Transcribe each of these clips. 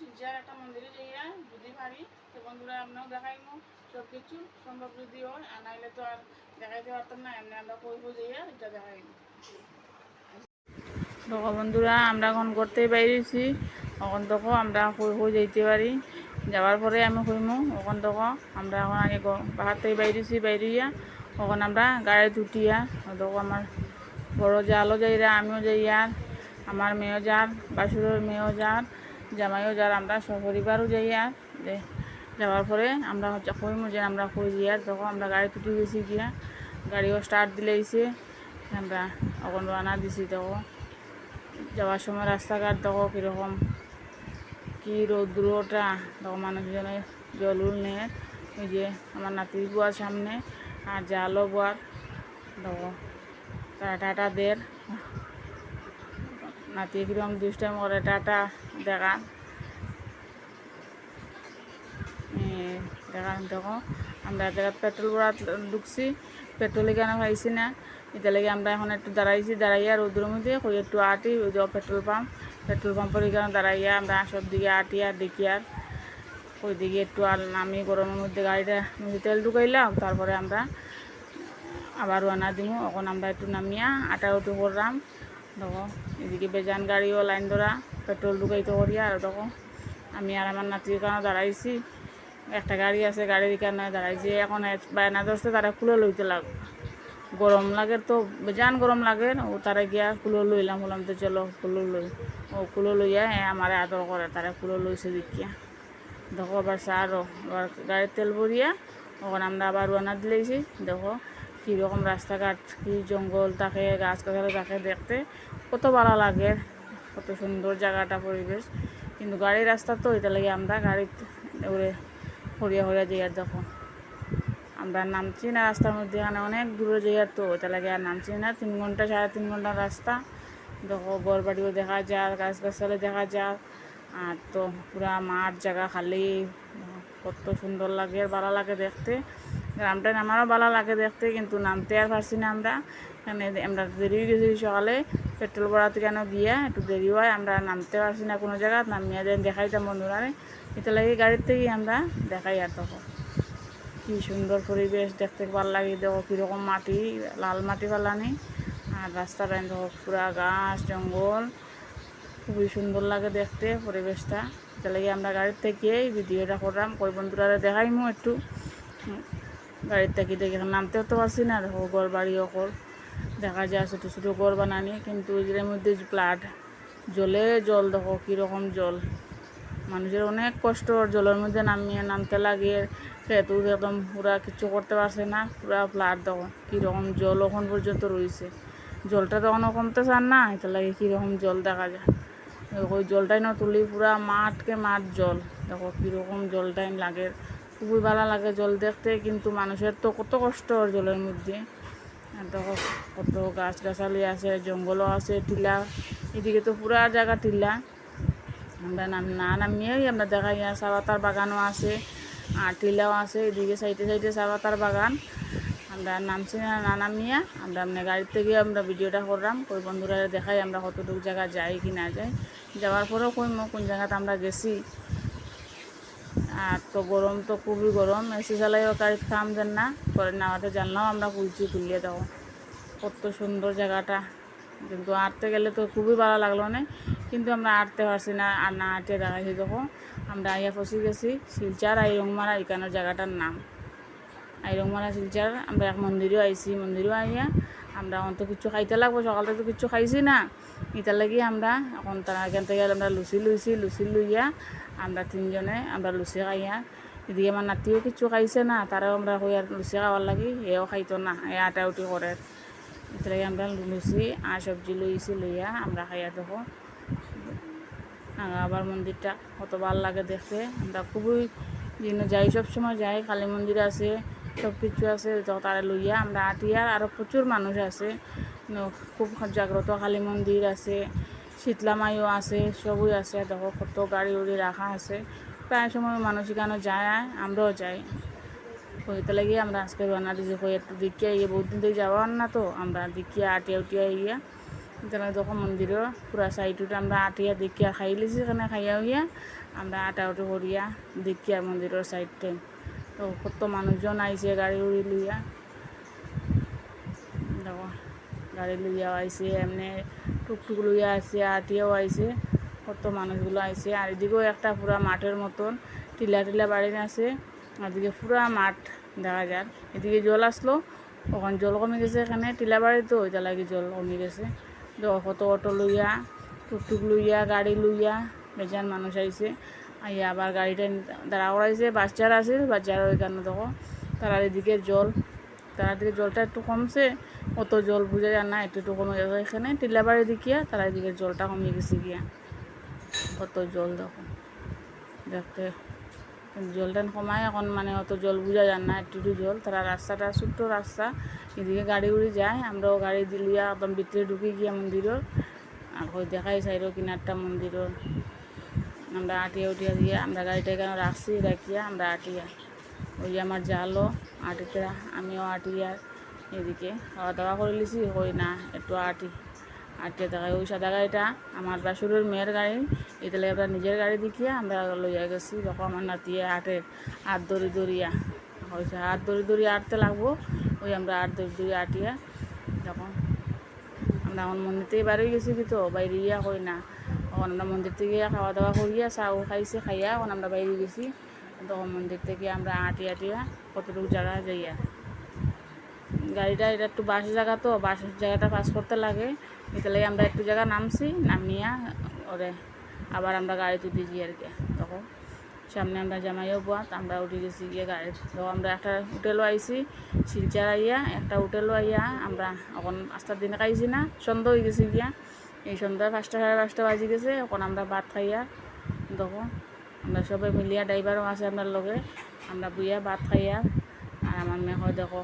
শিলচার একটা মন্দিরে যাইয়া যদি পারি, তো বন্ধুরা আমরাও সম্ভব হয়, আর তো আর দেখাইতে পারতাম না, এমনি আমরা কইব যাইয়া এটা দেখাইমু দেখো বন্ধুরা, আমরা এখন করতেই বাইরেছি এখন আমরা হই হই যাইতে পারি। যাওয়ার পরে আমি হইমু ওখান আমরা এখন আগে থেকে বাইরেছি বাইরিয়া ওখান আমরা গাড়ি উঠিয়া দেখো আমার বড় জালও যাইরা, আমিও যাইয়া আমার মেয়েও যার বাসুরের মেয়েও যার জামাইও যার, আমরা সপরিবারও যাইয়া যে যাওয়ার পরে আমরা হচ্ছে কইমু যে আমরা কই যাই আর তখন আমরা গাড়ি তুটি গেছি গিয়া, গাড়িও স্টার্ট দিলেইছে আমরা এখন রানা দিছি তখন যাওয়ার সময় রাস্তাঘাট, দেখো কীরকম, কী রৌদ্রটা, দেখো মানুষজনে জল নিয়ে ওই যে আমার নাতির বুয়ার সামনে, আর জালও বুয়ার, দেখো তারা টাটা দের নাতি কীরকম দুষ্টাম করে, টাটা। দেখা দেখান দেখো আমরা জায়গায় পেট্রোল ভরা ঢুকছি পেট্রোল এখানে পাইছি না এটা লাগে আমরা এখন একটু দাঁড়াইছি দাঁড়াইয়া রোদ্রের মধ্যে কই একটু আটি পেট্রোল পাম্প পেট্রোল পাম্পের এখানে দাঁড়াইয়া আমরা সব দিকে আটি আর দেখি আর ওই দিকে একটু আর নামি গরমের মধ্যে গাড়িটা তেল ঢুকাইলাম তারপরে আমরা আবার রানা দিমু এখন আমরা একটু নামিয়া আটা উঠু করলাম দেখো এদিকে বেজান গাড়িও লাইন ধরা পেট্রোল ঢুকাইতে করিয়া আর দেখো, আমি আর আমার নাতির কারণে দাঁড়াইছি। একটা গাড়ি আছে, গাড়ির কারণে দাঁড়াইছি। এখন বায়না ধরছে, তারা খুলে লইতে লাগ, গরম লাগে তো বেজান গরম লাগে ও তারা গিয়া কুলো লইলাম, বললাম তো চলো কুলো লই। ও কুলো লইয়া হ্যাঁ আমার আদর করে, তারা কুলো লইছে দেখিয়া। দেখো আবার সারও আবার গাড়ির তেল ভরিয়া, ওখানে আমরা আবার রান্না দিলেছি দেখো কীরকম রাস্তাঘাট, কী জঙ্গল থাকে গাছ গাছালি থাকে দেখতে কত ভালো লাগে। কত সুন্দর জায়গাটা পরিবেশ। কিন্তু গাড়ির রাস্তা তো, এটা লাগে আমরা গাড়িতে উড়ে হরিয়া হরিয়া যাই আর দেখো। আমরা নামছি না রাস্তার মধ্যে, এখানে অনেক দূরে যাই আর তো, এটা লাগে আর নামছি না। তিন ঘণ্টা, সাড়ে তিন ঘণ্টা রাস্তা। দেখো ঘর বাড়িও দেখা যায় গাছ গাছালি দেখা যায় আর তো পুরা মাঠ জায়গা খালি। কত সুন্দর লাগে আর ভালো লাগে দেখতে। গ্রামটা আমারও ভালো লাগে দেখতে, কিন্তু নামতে আর পারছি না আমরা। এখানে আমরা দেরি গেছি সকালে। পেট্রোল ভরাতে কেন গিয়া একটু দেরি হয়, আমরা নামতে পারছি না কোনো জায়গা নামিয়ে দেন দেখাইতাম বন্ধুরা এটা লাগে গাড়ির থেকেই আমরা দেখাই আর তখন কি সুন্দর পরিবেশ দেখতে ভালো লাগে দেখো, কীরকম মাটি, লাল মাটি ফালানি আর রাস্তাটা দেখো, পুরা গাছ, জঙ্গল। খুবই সুন্দর লাগে দেখতে পরিবেশটা এটা লাগে আমরা গাড়ির থেকে ভিডিওটা করলাম কই বন্ধুরা দেখাইমু একটু। গাড়ির থেকে দেখে নামতেও তো পারছি না, দেখো ঘর বাড়ি অকল। দেখা যায় ছোটো ছোটো ঘর বানানি, কিন্তু এর মধ্যে প্লাট জলে জল দেখো কীরকম জল। মানুষের অনেক কষ্ট, জলের মধ্যে নামিয়ে নামতে লাগে সেহেতু একদম পুরা কিছু করতে পারছে না, পুরা ফ্লাট দেখো কীরকম জল ওখান পর্যন্ত রয়েছে। জলটা তখনও কমতে চান না এটা লাগে কীরকম জল দেখা যায়। ওই জলটাই না তুলি, পুরা মাঠকে মাঠ জল। দেখো কীরকম জলটাই লাগে, খুবই ভালো লাগে জল দেখতে, কিন্তু মানুষের তো কত কষ্ট জলের মধ্যে। দেখো কত গাছ গাছালি আছে, জঙ্গলও আছে, টিলা। এদিকে তো পুরা জায়গা টিলা। আমরা নাম, না নামিয়েই আমরা দেখাই চাপাতার বাগানও আছে, আর টিলাও আছে। এদিকে সাইডে সাইডে চাপাতার বাগান। আমরা নামছি না না নামিয়া আমরা মানে গাড়ির থেকে আমরা ভিডিওটা করলাম। ওই বন্ধুরা দেখাই আমরা কতটুকু জায়গা যাই কি না যাই যাওয়ার পরেও কইম কোন জায়গাতে আমরা গেছি। আর তো গরম তো খুবই গরম। এসি চালাইও গাড়ির কাম দেন না। পরে নামাতে জানলাম, আমরা কুলছি তুলিয়ে দেবো। কত সুন্দর জায়গাটা। কিন্তু আটতে গেলে তো খুবই ভালো লাগল না। কিন্তু আমরা আটতে পারছি না, আর না আটে দেখাইছি তখন আমরা আইয়া ফসি গেছি। শিলচার আইরংমারা এখানের জায়গাটার নাম। আইরংমারা শিলচার, আমরা এক মন্দিরেও আইছি। মন্দিরেও আইয়া আমরা অন্ত কিছু খাইতে লাগবো, সকালে তো কিছু খাইছি না। এটার লাগি আমরা এখন তারা এখান থেকে আমরা লুচি লুইছি, লুচি লইয়া আমরা তিনজনে আমরা লুচি খাইয়া এদিকে আমার নাতিও কিছু খাইছে না, তারাও আমরা আর লুচি খাওয়ার লাগি, এও খাইতো না, এ আটা উঠি করে। এটাকে আমরা লুচি আর সবজি লইছি, লইয়া আমরা খাইয়া দেখো। আবার মন্দিরটা কত ভালো লাগে দেখতে। আমরা খুবই যেন যাই সব সময় যাই, কালী মন্দির আছে সব কিছু আছে তারা লইয়া আমরা আটিয়ার আরও প্রচুর মানুষ আছে। খুব জাগ্রত, কালী মন্দির আছে, শীতলা মাইও আছে, সবই আছে। দেখো, কত গাড়ি উড়ি রাখা আছে। প্রায় সময় মানুষ এখানে যায় আমরাও যাই। হইতে লাগি আমরা আজকে রান্না দিয়েছি কই একটু দেখিয়া ইয়ে বহুত দিন থেকে যাওয়ার না তো, আমরা দেখিয়া আটিয়া উটিয়া ইয়া তাহলে তখন মন্দিরও পুরা সাইডটা আমরা আটিয়া দেখিয়া খাই লিছি, এখানে খাইয়া হইয়া আমরা আটা উঠে করিয়া দেখিয়া মন্দিরের সাইডটাই তো কত মানুষজন আইছে গাড়ি উড়ি লইয়া। দেখো, গাড়ি লইয়া আইছে, এমনি টুকটুক লইয়া আইছে আটিয়াও আইছে, কত মানুষগুলো আইছে। আর এদিকেও একটা পুরা মাঠের মতন, টিলা টিলা বাড়ি আছে। এদিকে পুরা মাঠ দেখা যায় এদিকে জল আসলো ওখানে জল কমে গেছে এখানে টিলা বাড়ি তো ওইটা লাগি জল কমে গেছে। কত অটো লইয়া, টুকটুক লইয়া, গাড়ি লইয়া বেজান মানুষ আইছে। আইয়া আবার গাড়িটা দাঁড়া করাইছে বাচ্চারা আছে বাচ্চারা ওইখানে দেখো, তারা এদিকে জল, তারা দিকে জলটা একটু কমছে, অত জল বুঝা যায় না, একটু একটু কমে গেছে এখানে। টিলাবাড়ি দিকিয়া তারা এদিকে জলটা কমে গেছে গিয়া। কত জল দেখো। দেখতে, জলটা কমায়, এখন মানে অত জল বুঝা যায় না, একটু একটু জল। তারা রাস্তাটা ছোট্ট রাস্তা, এদিকে গাড়ি উড়ি যায়, আমরাও গাড়ি দিলিয়া একদম ভিতরে ঢুকে গিয়া মন্দিরের, আর ওই দেখাই সাইডও কিনারটা মন্দিরের। আমরা আটিয়া উঠিয়া দিয়ে আমরা গাড়িটা এখানে রাখছি, রাখিয়া আমরা আটিয়া, ওই আমার জালও আটিতে, আমিও আটিয়া এদিকে খাওয়া দাওয়া করে লিছি হই না, একটু আটি, আটিয়া দেখাই ওই সাদা গাড়িটা আমার বাসুরের মেয়ের গাড়ি এটালে আমরা নিজের গাড়ি দেখিয়া আমরা লইয়া গেছি যখন আমার নাতিয়ে আটে হাত দড়ি দড়িয়া, হয়েছে হাত দড়ি দড়ি আটতে লাগবো, ওই আমরা আট দড়ি দড়ি আটিয়া তখন আমরা এখন মন্দির থেকে বাড়ি গেছি কি তো বাইরে ইয়া কই না এখন আমরা মন্দির থেকে খাওয়া দাওয়া করিয়া চাও খাইছে, খাইয়া এখন আমরা বাইরে গেছি। তখন মন্দির থেকে আমরা আটি আটিয়া কতটুকু জায়গা যাইয়া। গাড়িটা এটা একটু বাস জায়গা তো বাস জায়গাটা পাস করতে লাগে। এটালে আমরা একটু জায়গা নামছি, নামিয়া ওরে আবার আমরা গাড়িতে দিয়েছি আর কি। তখন সামনে আমরা জামাইও বাত আমরা উঠে গেছি গিয়ে গাড়ি তো আমরা একটা হোটেলও আইছি, শিলচার আইয়া একটা হোটেলও আইয়া আমরা এখন আস্তার দিনে খাইছি না, সন্ধ্যা হয়ে গেছি গিয়া। এই সন্ধ্যা পাঁচটা সাড়ে পাঁচটা বাজি গেছে, এখন আমরা ভাত খাইয়া দেখো, আমরা সবাই মিলিয়া ড্রাইভারও আছে আপনার লগে, আমরা বুইয়া ভাত খাইয়া, আর আমার মেয়ে হয় দেখো,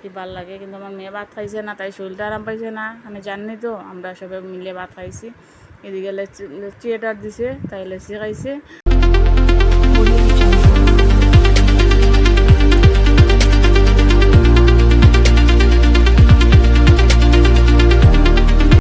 কি ভালো লাগে, কিন্তু আমার মেয়ে ভাত খাইছে না, তাই শরীরটা আরাম পাইছে না, আমি জানি তো, আমরা সবাই মিলিয়ে ভাত খাইছি, এদিকে লেচি লেচি এটার দিছে, তাই লেচি খাইছে।